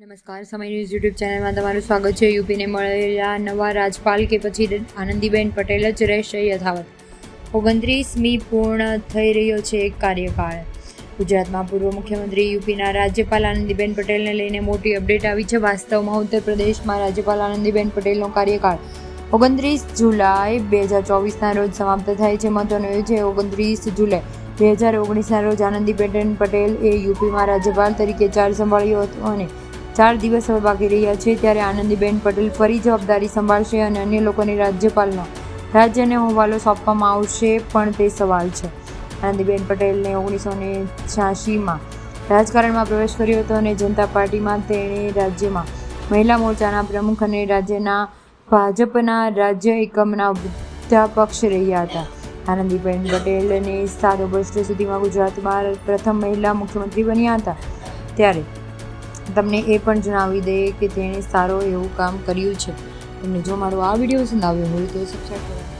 નમસ્કાર, સમય news YouTube ચેનલમાં તમારું સ્વાગત છે. યુપીને મળેલા નવા રાજપાલ કે પછી આનંદીબેન પટેલ જ રહેશે યથાવત. ઓગણત્રીસમી પૂર્ણ થઈ રહ્યો છે એક કાર્યકાળ. ગુજરાતમાં પૂર્વ મુખ્યમંત્રી યુપીના રાજ્યપાલ આનંદીબેન પટેલને લઈને મોટી અપડેટ આવી છે. વાસ્તવમાં ઉત્તર પ્રદેશમાં રાજ્યપાલ આનંદીબેન પટેલનો કાર્યકાળ ઓગણત્રીસ જુલાઈ બે હજાર ચોવીસના રોજ સમાપ્ત થાય છે. મહત્વનું એ છે, ઓગણત્રીસ જુલાઈ બે હજાર ઓગણીસના રોજ આનંદીબેન પટેલ એ યુપીમાં રાજ્યપાલ તરીકે ચાર્જ સંભાળ્યો હતો અને ચાર દિવસ હવે બાકી રહ્યા છે ત્યારે આનંદીબેન પટેલ ફરી જવાબદારી સંભાળશે અને અન્ય લોકોને રાજ્યપાલનો રાજ્યને હવાલો સોંપવામાં આવશે પણ તે સવાલ છે. આનંદીબેન પટેલને ઓગણીસો ને છ્યાસીમાં રાજકારણમાં પ્રવેશ કર્યો હતો અને જનતા પાર્ટીમાં તેણે રાજ્યમાં મહિલા મોરચાના પ્રમુખ અને રાજ્યના ભાજપના રાજ્ય એકમના અધ્યાપક્ષ રહ્યા હતા. આનંદીબેન પટેલને સાત ઓગસ્ટ સુધીમાં ગુજરાતમાં પ્રથમ મહિલા મુખ્યમંત્રી બન્યા હતા. ત્યારે તમને એ પણ જણાવી દે કે તેણે સારો એવું કામ કર્યું છે. તમને જો મારો આ વીડિયો પસંદ આવ્યો હોય તો સબસ્ક્રાઈબ કરો.